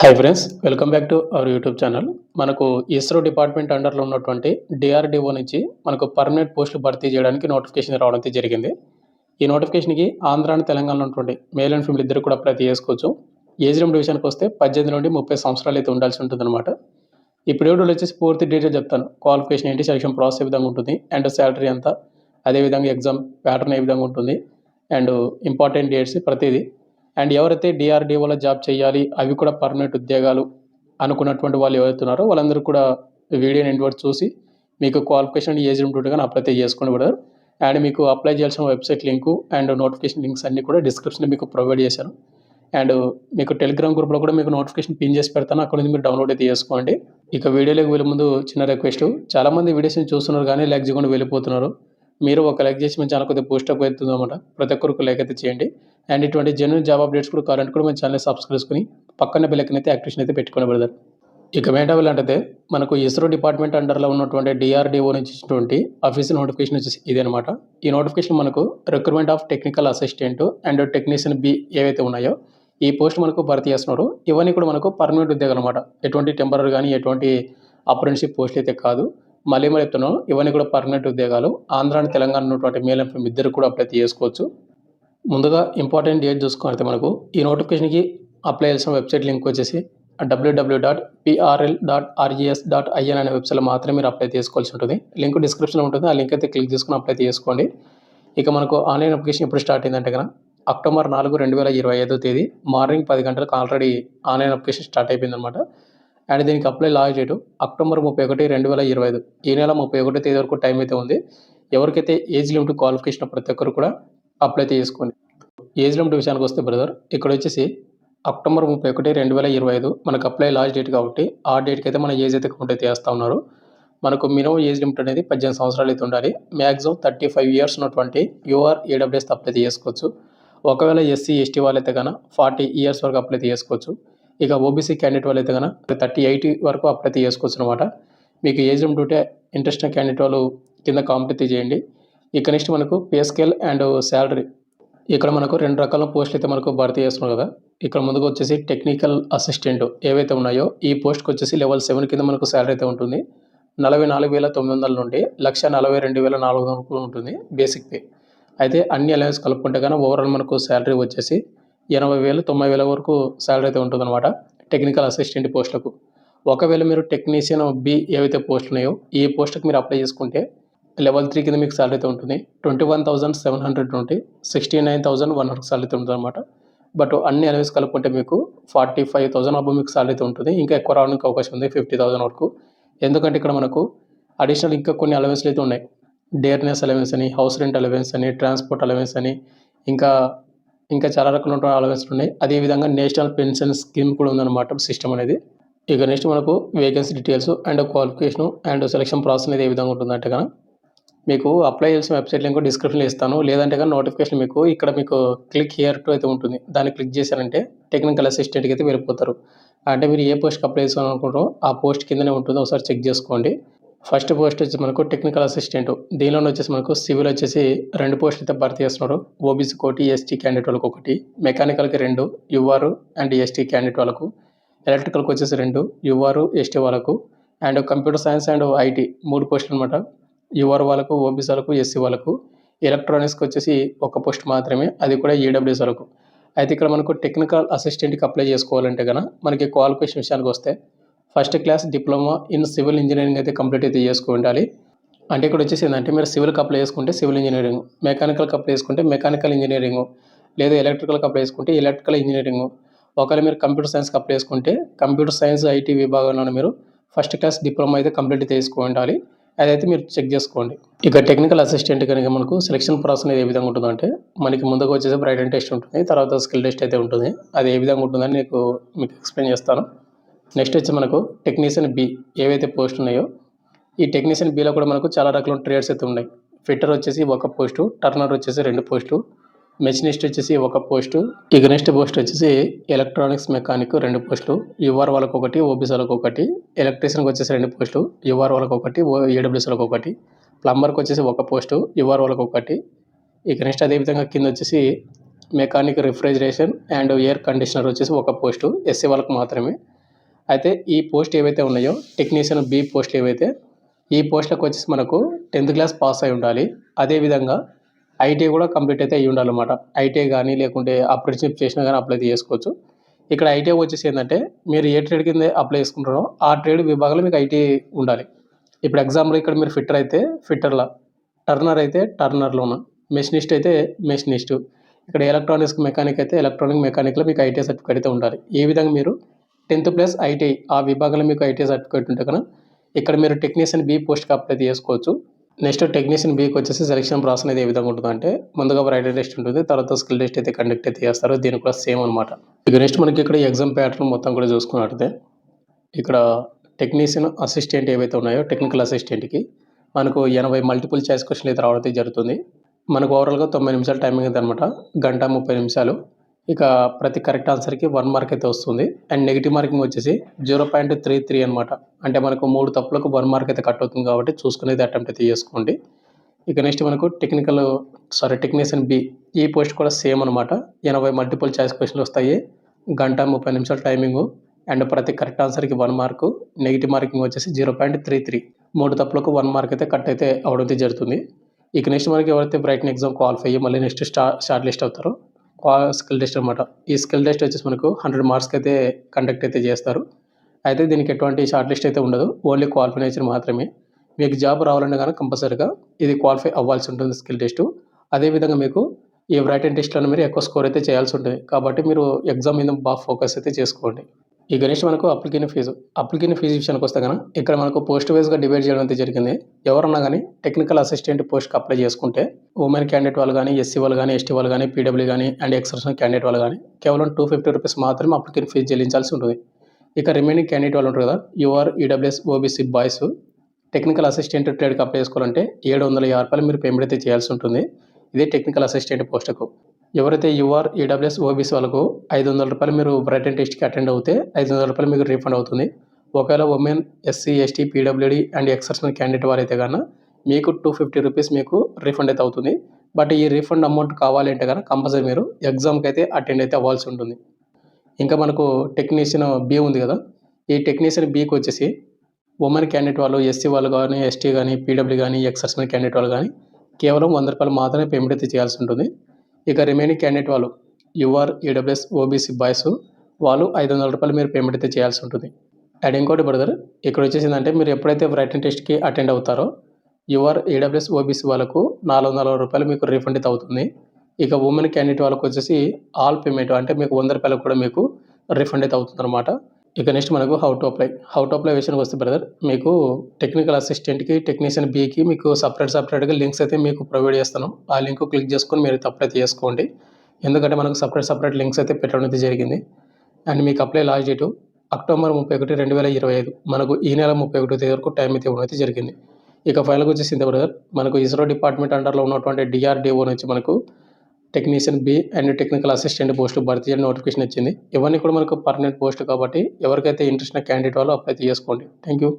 Hi friends welcome back to our YouTube channel మనకు ISRO department అండర్లో ఉన్నటువంటి DRDO నుంచి మనకు పర్మనెంట్ పోస్టులు భర్తీ చేయడానికి నోటిఫికేషన్ రావడం అయితే జరిగింది. ఈ నోటిఫికేషన్కి ఆంధ్ర అండ్ తెలంగాణలో ఉన్నటువంటి మేల్ అండ్ ఫీమేల్ ఇద్దరు కూడా అప్లై చేసుకోవచ్చు. ఏజ్ రూమ్ విషయానికి వస్తే పద్దెనిమిది నుండి ముప్పై సంవత్సరాలు అయితే ఉండాల్సి ఉంటుందన్నమాట. ఇప్పుడు ఏడు వచ్చేసి పూర్తి డీటెయిల్ చెప్తాను. క్వాలిఫికేషన్ ఏంటి సెలక్షన్ ప్రాసెస్ ఏ విధంగా ఉంటుంది అండ్ శాలరీ ఎంత అదేవిధంగా ఎగ్జామ్ ప్యాటర్న్ ఏ విధంగా ఉంటుంది అండ్ ఇంపార్టెంట్ డేట్స్ ప్రతిదీ అండ్ ఎవరైతే డిఆర్డిఓలో జాబ్ చేయాలి అవి కూడా పర్మనెంట్ ఉద్యోగాలు అనుకున్నటువంటి వాళ్ళు ఎవరైతున్నారో వాళ్ళందరూ కూడా వీడియోని ఎండ్ వరకు చూసి మీకు క్వాలిఫికేషన్ ఏజ్ ఉంటుండగా అప్లై చేసుకుని పడతారు అండ్ మీకు అప్లై చేయాల్సిన website link and notification links అన్నీ కూడా డిస్క్రిప్షన్లో మీకు ప్రొవైడ్ చేశాను. అండ్ మీకు టెలిగ్రామ్ గ్రూప్లో కూడా మీకు నోటిఫికేషన్ పిన్ చేసి పెడతాను. అక్కడ నుంచి మీరు డౌన్లోడ్ అయితే చేసుకోండి. ఇక వీడియోలోకి వెళ్ళే ముందు చిన్న రిక్వెస్ట్. చాలామంది వీడియోస్ని చూస్తున్నారు కానీ లైక్ చేయకుండా వెళ్ళిపోతున్నారు. మీరు ఒక లైక్ చేసి మన ఛానల్ కొద్దిగా బూస్ట్ అప్ అవుతుంది అనమాట ప్రతి ఒక్కరికి లైక్ అయితే చేయండి. అండ్ ఇటువంటి జెన్యున్ జాబ్ అప్డేట్స్ కూడా కావాలంటే కూడా మన ఛానల్ సబ్స్క్రైబ్ చేసుకుని పక్కన బెల్లకన్ అయితే యాక్టివేషన్ అయితే పెట్టుకుని పెడతారు ఇక ఏంటంటే మనకు ఇస్రో డిపార్ట్మెంట్ అండర్లో ఉన్నటువంటి డిఆర్డిఓ నుంచి ఇచ్చినటువంటి అఫీషియల్ నోటిఫికేషన్ వచ్చేసి ఇది అనమాట ఈ నోటిఫికేషన్ మనకు recruitment of technical assistant and technician B ఏవైతే ఉన్నాయో ఈ పోస్ట్ మనకు భర్తీ చేస్తున్నారు. ఇవన్నీ కూడా మనకు పర్మనెంట్ ఉద్యోగాలు అనమాట ఎటువంటి టెంపరీ కానీ ఎటువంటి అప్రెంటిషిప్ పోస్ట్ అయితే కాదు. మళ్ళీ మళ్ళీ చెప్తున్నాను ఇవన్నీ కూడా పర్మనెంట్ ఉద్యోగాలు. ఆంధ్ర అండ్ తెలంగాణ ఉన్నటువంటి మేల్ అండ్ ఇద్దరు కూడా అప్లై చేసుకోవచ్చు. ముందుగా ఇంపార్టెంట్ డేట్ చూసుకుంటే మనకు ఈ నోటిఫికేషన్కి అప్లై చేసిన వెబ్సైట్ లింక్ వచ్చేసి WW dot PRL dot RGS dot IN అనే వెబ్సైట్లో మాత్రమే మీరు అప్లై చేసుకోవాల్సి ఉంటుంది. లింక్ డిస్క్రిప్షన్లో ఉంటుంది. ఆ లింక్ అయితే క్లిక్ చేసుకుని అప్లై చేసుకోండి. ఇక మనకు ఆన్లైన్ అప్లికేషన్ ఎప్పుడు స్టార్ట్ అయిందంటే కదా అక్టోబర్ నాలుగు రెండు వేల ఇరవై ఐదో తేదీ మార్నింగ్ పది గంటలకు ఆల్రెడీ ఆన్లైన్ అప్లికేషన్ స్టార్ట్ అయిపోయిందన్నమాట. అండ్ దీనికి అప్లై లాస్ట్ డేటు అక్టోబర్ ముప్పై ఒకటి రెండు వేల ఇరవై ఐదు. ఈ నెల ముప్పై ఒకటి తేదీ వరకు టైం అయితే ఉంది. ఎవరికైతే ఏజ్ లిమిట్ క్వాలిఫికేషన్ ప్రతి ఒక్కరు కూడా అప్లై చేసుకోండి ఏజ్ లిమిట్ విషయానికి వస్తే బ్రదర్ ఇక్కడ వచ్చేసి అక్టోబర్ ముప్పై ఒకటి రెండు వేల ఇరవై ఐదు మనకు అప్లై లాస్ట్ డేట్ కాబట్టి ఆ డేట్కి అయితే మన ఏజ్ అయితే కౌంట్ అయితే చేస్తూ ఉన్నారు. మనకు మినిమం ఏజ్ లిమిట్ అనేది పద్దెనిమిది సంవత్సరాలు అయితే ఉండాలి. మ్యాక్సిమం థర్టీ ఫైవ్ ఇయర్స్ ఉన్నటువంటి యూఆర్ ఏడబ్ల్యూఎస్ అప్లై చేసుకోవచ్చు ఒకవేళ ఎస్సీ ఎస్టీ వాళ్ళైతే కన్నా ఫార్టీ ఇయర్స్ వరకు అప్లై చేసుకోవచ్చు ఇక ఓబీసీ క్యాండిడేట్ అయితే కనుక థర్టీ ఎయిట్ వరకు అప్లై చేసుకోవచ్చు అనమాట మీకు ఏజ్ లిమిట్ ఉంటే ఇంట్రెస్ట్ క్యాండిడేట్ వాళ్ళు కింద కాంప్లీట్ చేయండి. ఇక నెక్స్ట్ మనకు పేస్కేల్ అండ్ శాలరీ ఇక్కడ మనకు రెండు రకాల పోస్టులు అయితే మనకు భర్తీ చేస్తున్నాం కదా. ఇక్కడ ముందుకు వచ్చేసి టెక్నికల్ అసిస్టెంట్ ఏవైతే ఉన్నాయో ఈ పోస్ట్కి వచ్చేసి లెవెల్ సెవెన్ కింద మనకు శాలరీ అయితే ఉంటుంది. నలభై నాలుగు వేల తొమ్మిది వందల నుండి లక్ష నలభై రెండు వేల నాలుగు వందల ఉంటుంది బేసిక్ పే అయితే అన్ని అలయన్స్ కలుపుకుంటే కానీ ఓవరాల్ మనకు శాలరీ వచ్చేసి ఎనభై వేలు తొంభై వేల వరకు శాలరీ అయితే ఉంటుందన్నమాట. టెక్నికల్ అసిస్టెంట్ పోస్టులకు. ఒకవేళ మీరు టెక్నీషియన్ బి ఏవైతే పోస్టులు ఉన్నాయో ఈ పోస్టుకు మీరు అప్లై చేసుకుంటే లెవెల్ త్రీ కింద మీకు శాలరీ అయితే ఉంటుంది. Twenty one thousand seven hundred నుండి sixty nine thousand one hundred salary ఉంటుంది అనమాట బట్ అన్ని అలవెన్స్ కలుపుకుంటే మీకు ఫార్టీ ఫైవ్ థౌసండ్ అబ్బో మీకు శాలరీ అయితే ఉంటుంది. ఇంకా ఎక్కువ రావడానికి అవకాశం ఉంది ఫిఫ్టీ థౌసండ్ వరకు. ఎందుకంటే ఇక్కడ మనకు అడిషనల్ ఇంకా కొన్ని అలవెన్స్లు అయితే ఉన్నాయి. డేర్నెస్ అలవెన్స్ అని హౌస్ రెంట్ అలవెన్స్ అని ట్రాన్స్పోర్ట్ అలవెన్స్ అని ఇంకా ఇంకా చాలా రకాల అలవెన్స్ ఉన్నాయి అదేవిధంగా నేషనల్ పెన్షన్ స్కీమ్ కూడా ఉందన్నమాట సిస్టమ్ అనేది. ఇక నెక్స్ట్ మనకు vacancy details and qualification and selection process అనేది ఏ విధంగా ఉంటుందంటే కనుక మీకు అప్లై చేసిన వెబ్సైట్ లింక్ డిస్క్రిప్షన్లో ఇస్తాను. లేదంటే కానీ నోటిఫికేషన్ మీకు ఇక్కడ మీకు క్లిక్ హియర్ టు అయితే ఉంటుంది. దాన్ని క్లిక్ చేశారంటే టెక్నికల్ అసిస్టెంట్కి అయితే వెళ్ళిపోతారు. అంటే మీరు ఏ పోస్ట్కి అప్లై చేసుకోవాలనుకుంటారో ఆ పోస్ట్ కిందనే ఉంటుంది. ఒకసారి చెక్ చేసుకోండి. ఫస్ట్ పోస్ట్ వచ్చి మనకు టెక్నికల్ అసిస్టెంట్ దీనిలో వచ్చేసి మనకు సివిల్ వచ్చేసి రెండు పోస్టులు అయితే భర్తీ చేస్తున్నారు. ఓబీసీ కోటి ఎస్టీ క్యాండిడేట్ వాళ్ళకి ఒకటి మెకానికల్కి రెండు యువర్ అండ్ ఎస్టీ క్యాండిడేట్ వాళ్ళకు ఎలక్ట్రికల్కి వచ్చేసి రెండు యుఆర్ ఎస్టీ వాళ్ళకు and computer science and IT మూడు పోస్టులు అనమాట యువర్ వాళ్ళకు ఓబీసీ వాళ్ళకు ఎస్సీ వాళ్ళకు ఎలక్ట్రానిక్స్కి వచ్చేసి ఒక పోస్ట్ మాత్రమే అది కూడా ఈడబ్ల్యూఎస్ వాళ్ళకు. అయితే ఇక్కడ మనకు టెక్నికల్ అసిస్టెంట్కి అప్లై చేసుకోవాలంటే కనుక మనకి క్వాలిఫికేషన్ విషయానికి వస్తే first class diploma in civil engineering అయితే కంప్లీట్ అయితే చేసుకుని ఉండాలి. అంటే ఇక్కడ వచ్చేసి ఏంటంటే మీరు సివిల్ కప్లై చేసుకుంటే సివిల్ ఇంజనీరింగ్ మెకానికల్ అప్లై చేసుకుంటే మెకానికల్ ఇంజనీరింగ్ లేదా ఎలక్ట్రికల్ అప్లై చేసుకుంటే ఎలక్ట్రికల్ ఇంజనీరింగ్. ఒకవేళ మీరు కంప్యూటర్ సైన్స్కి కప్లై చేసుకుంటే కంప్యూటర్ సైన్స్ ఐటీ విభాగంలో మీరు ఫస్ట్ క్లాస్ డిప్లొమా అయితే కంప్లీట్ అయితే చేసుకో ఉండాలి. అదైతే మీరు చెక్ చేసుకోండి. ఇక టెక్నికల్ అసిస్టెంట్ కనుక మనకు సెలక్షన్ ప్రాసెస్ అనేది ఏ విధంగా ఉంటుందంటే మనకి ముందుకు వచ్చేసి బ్రైడన్ టెస్ట్ ఉంటుంది తర్వాత స్కిల్ టెస్ట్ అయితే ఉంటుంది. అది ఏ విధంగా ఉంటుందని నీకు మీకు ఎక్స్ప్లెయిన్ చేస్తాను. నెక్స్ట్ వచ్చి మనకు టెక్నీషియన్ బి ఏవైతే పోస్ట్ ఉన్నాయో ఈ టెక్నీషియన్ బిలో కూడా మనకు చాలా రకాల ట్రేడ్స్ అయితే ఉన్నాయి. ఫిట్టర్ వచ్చేసి ఒక పోస్టు టర్నర్ వచ్చేసి రెండు పోస్టు మెషినిస్ట్ వచ్చేసి ఒక పోస్టు ఇక పోస్ట్ వచ్చేసి ఎలక్ట్రానిక్స్ మెకానిక్ రెండు పోస్టులు యువర్ వాళ్ళకి ఒకటి ఓబీసీ వాళ్ళకి ఒకటి ఎలక్ట్రీషియన్కి వచ్చేసి రెండు పోస్టులు యువర్ వాళ్ళకి ఒకటి ఏడబ్ల్యూఎస్ వాళ్ళకి ఒకటి ప్లంబర్కి వచ్చేసి ఒక పోస్టు యువర్ వాళ్ళకి ఒకటి. ఇక నెక్స్ట్ అదేవిధంగా కింద వచ్చేసి mechanic refrigeration and air conditioner వచ్చేసి ఒక పోస్టు ఎస్సీ వాళ్ళకి మాత్రమే. అయితే ఈ పోస్ట్ ఏవైతే ఉన్నాయో టెక్నీషియన్ బి పోస్ట్ ఏవైతే ఈ పోస్ట్లకు వచ్చేసి మనకు టెన్త్ క్లాస్ పాస్ అయి ఉండాలి. అదేవిధంగా ఐటీ కూడా కంప్లీట్ అయితే అయ్యి ఉండాలన్నమాట. ఐటీ కానీ లేకుంటే అప్రెంటిషిప్ చేసినా కానీ అప్లై చేసుకోవచ్చు. ఇక్కడ ఐటీ వచ్చేసి ఏంటంటే మీరు ఏ ట్రేడ్ కింద అప్లై చేసుకుంటారో ఆ ట్రేడ్ విభాగంలో మీకు ఐటీ ఉండాలి. ఇప్పుడు ఎగ్జాంపుల్ ఇక్కడ మీరు ఫిట్టర్ అయితే ఫిట్టర్లా టర్నర్ అయితే టర్నర్లోను మెషినిస్ట్ అయితే మెషినిస్ట్ ఇక్కడ ఎలక్ట్రానిక్స్ మెకానిక్ అయితే ఎలక్ట్రానిక్ మెకానిక్లో మీకు ఐటీ సర్టిఫికేట్ అయితే ఉండాలి. ఏ విధంగా మీరు టెన్త్ ప్లస్ ఐటీ ఆ విభాగంలో మీకు ఐటీ సర్టిఫికేట్ ఉంటే కనుక ఇక్కడ మీరు టెక్నీషియన్ బి పోస్ట్కి అప్లై చేసుకోవచ్చు. నెక్స్ట్ టెక్నీషియన్ బీకి వచ్చేసి సెలక్షన్ ప్రాసెస్ అనేది ఏ విధంగా ఉంటుందంటే ముందుగా రైటర్ టెస్ట్ ఉంటుంది తర్వాత స్కిల్ టెస్ట్ అయితే కండక్ట్ అయితే చేస్తారు. దీని కూడా సేమ్ అనమాట ఇక నెక్స్ట్ మనకి ఇక్కడ ఎగ్జామ్ ప్యాటర్న్ మొత్తం కూడా చూసుకున్నట్టయితే ఇక్కడ టెక్నీషియన్ అసిస్టెంట్ ఏవైతే ఉన్నాయో టెక్నికల్ అసిస్టెంట్కి మనకు ఎనభై మల్టిపుల్ చాయిస్ క్వశ్చన్ అయితే రావడం అయితే జరుగుతుంది. మనకు ఓవరాల్గా తొంభై నిమిషాలు టైమింగ్ అయితే అనమాట గంట ముప్పై నిమిషాలు. ఇక ప్రతి కరెక్ట్ ఆన్సర్కి వన్ మార్క్ అయితే వస్తుంది. అండ్ నెగిటివ్ మార్కింగ్ వచ్చేసి జీరో పాయింట్ త్రీ త్రీ అనమాట అంటే మనకు మూడు తప్పులకు వన్ మార్క్ అయితే కట్ అవుతుంది కాబట్టి చూసుకునేది అటెంప్ట్ అయితే చేసుకోండి. ఇక నెక్స్ట్ మనకు టెక్నికల్ సారీ టెక్నీషియన్ బి ఈ పోస్ట్ కూడా సేమ్ అనమాట ఎనభై మల్టిపుల్ చాయిస్ క్వశ్చన్లు వస్తాయి. గంట ముప్పై నిమిషాల టైమింగ్ అండ్ ప్రతి కరెక్ట్ ఆన్సర్కి వన్ మార్కు నెగిటివ్ మార్కింగ్ వచ్చేసి జీరో పాయింట్ త్రీ త్రీ మూడు తప్పులకు వన్ మార్క్ అయితే కట్ అయితే అవడం అయితే జరుగుతుంది. ఇక నెక్స్ట్ మనకి ఎవరైతే బ్రైట్ని ఎగ్జామ్ క్వాలిఫై అయ్యి మళ్ళీ నెక్స్ట్ స్టా షార్ట్ లిస్ట్ అవుతారో స్కిల్ టెస్ట్ అనమాట ఈ స్కిల్ టెస్ట్ వచ్చేసి మనకు హండ్రెడ్ మార్క్స్కి అయితే కండక్ట్ అయితే చేస్తారు. అయితే దీనికి ఎటువంటి షార్ట్ లిస్ట్ అయితే ఉండదు. ఓన్లీ క్వాలిఫికేషన్ మాత్రమే. మీకు జాబ్ రావాలంటే కనుక కంపల్సరీగా ఇది క్వాలిఫై అవ్వాల్సి ఉంటుంది స్కిల్ టెస్ట్. అదేవిధంగా మీకు ఈ రైటింగ్ టెస్ట్లను మీరు ఎక్కువ స్కోర్ అయితే చేయాల్సి ఉంటుంది. కాబట్టి మీరు ఎగ్జామ్ మీద బాగా ఫోకస్ అయితే చేసుకోండి. ఈ గణేష్ మనకు అప్లికేషన్ ఫీజు అప్లికేషన్ ఫీజు విషయానికి వస్తే కనుక ఇక్కడ మనకు పోస్ట్ వైజ్గా డివైడ్ చేయడం అయితే జరిగింది. ఎవరన్నా కానీ టెక్నికల్ అసిస్టెంట్ పోస్ట్కి అప్లై చేసుకుంటే ఉమెన్ క్యాండిడేట్ వాళ్ళు కానీ ఎస్సీ వాళ్ళు కానీ ఎస్టీ వాళ్ళు కానీ పీడబ్ల్యూ కానీ అండ్ ఎక్సర్సన్ క్యాండిడేట్ వాళ్ళు కానీ కేవలం టూ ఫిఫ్టీ రూపీస్ మాత్రమే అప్లికేషన్ ఫీజు చెల్లించాల్సి ఉంటుంది. ఇక రిమైనింగ్ క్యాండిడేట్ వాళ్ళు ఉంటారు కదా UR EWS OBC boys technical assistant ట్రేడ్కి apply చేసుకోవాలంటే ఏడు వందల యాభై రూపాయలు మీరు పేమెంట్ అయితే చేయాల్సి ఉంటుంది. ఇదే టెక్నికల్ అసిస్టెంట్ పోస్టుకు. ఎవరైతే యూఆర్ ఈడబ్ల్యూఎస్ ఓబీసీ వాళ్ళకు ఐదు వందల రూపాయలు మీరు బ్రైటన్ టెస్ట్కి అటెండ్ అవుతే ఐదు వందల రూపాయలు మీకు రీఫండ్ అవుతుంది. ఒకవేళ women SC ST PWD and ఎక్సర్సన్ candidate వారైతే కన్నా మీకు టూ ఫిఫ్టీ రూపీస్ మీకు రీఫండ్ అయితే అవుతుంది. బట్ ఈ రీఫండ్ అమౌంట్ కావాలంటే కనుక కంపల్సరీ మీరు ఎగ్జామ్కి అయితే అటెండ్ అయితే అవ్వాల్సి ఉంటుంది. ఇంకా మనకు టెక్నీషియన్ బి ఉంది కదా. ఈ టెక్నీషియన్ బీకి వచ్చేసి ఉమెన్ క్యాండిడేట్ వాళ్ళు ఎస్సీ వాళ్ళు కానీ ఎస్టీ కానీ పీడబ్ల్యూ కానీ ఎక్సర్సన్ క్యాండిడేట్ వాళ్ళు కానీ కేవలం వంద రూపాయలు మాత్రమే పేమెంట్ అయితే చేయాల్సి ఉంటుంది. ఇక రిమైనింగ్ క్యాండిడేట్ వాళ్ళు యూఆర్ ఈడబ్ల్యూఎస్ ఓబీసీ బాయ్స్ వాళ్ళు ఐదు వందల రూపాయలు మీరు పేమెంట్ అయితే చేయాల్సి ఉంటుంది. అండ్ ఇంకోటి బ్రదర్ ఇక్కడ వచ్చేసిందంటే మీరు ఎప్పుడైతే రైటింగ్ టెస్ట్కి అటెండ్ అవుతారో యువర్ ఈడబ్ల్యూఎస్ ఓబీసీ వాళ్ళకు నాలుగు వందల రూపాయలు మీకు రీఫండ్ అయితే అవుతుంది. ఇక ఉమెన్ క్యాండిడేట్ వాళ్ళకు వచ్చేసి ఆల్ పేమెంట్ అంటే మీకు వంద రూపాయలకు కూడా మీకు రీఫండ్ అయితే అవుతుంది అనమాట ఇక నెక్స్ట్ మనకు how to apply how to apply విషయానికి వస్తే బ్రదర్ మీకు టెక్నికల్ అసిస్టెంట్కి టెక్నీషియన్ బీకి మీకు సపరేట్ సపరేట్గా లింక్స్ అయితే మీకు ప్రొవైడ్ చేస్తాను. ఆ లింక్ క్లిక్ చేసుకొని మీరు అప్లై చేసుకోండి. ఎందుకంటే మనకు సపరేట్ సపరేట్ లింక్స్ అయితే పెట్టడం అయితే జరిగింది. అండ్ మీకు అప్లై లాస్ట్ డేటు అక్టోబర్ ముప్పై ఒకటి రెండు వేల ఇరవై ఐదు. మనకు ఈ నెల ముప్పై ఒకటి తేదీ వరకు టైం అయితే ఇవ్వడం అయితే జరిగింది. ఇక ఫైనల్గా వచ్చేసింది బ్రదర్ మనకు ఇస్రో డిపార్ట్మెంట్ అండర్లో ఉన్నటువంటి డిఆర్డిఓ నుంచి మనకు technician B and technical assistant post భర్తీ చేయడం నోటిఫికేషన్ ఇచ్చింది. ఇవన్నీ కూడా మనకు పర్మనెంట్ పోస్ట్ కాబట్టి ఎవరికైతే ఇంట్రెస్ట్ ఉన్న క్యాండిడేట్ వాళ్ళు అప్లై చేసుకోండి. Thank you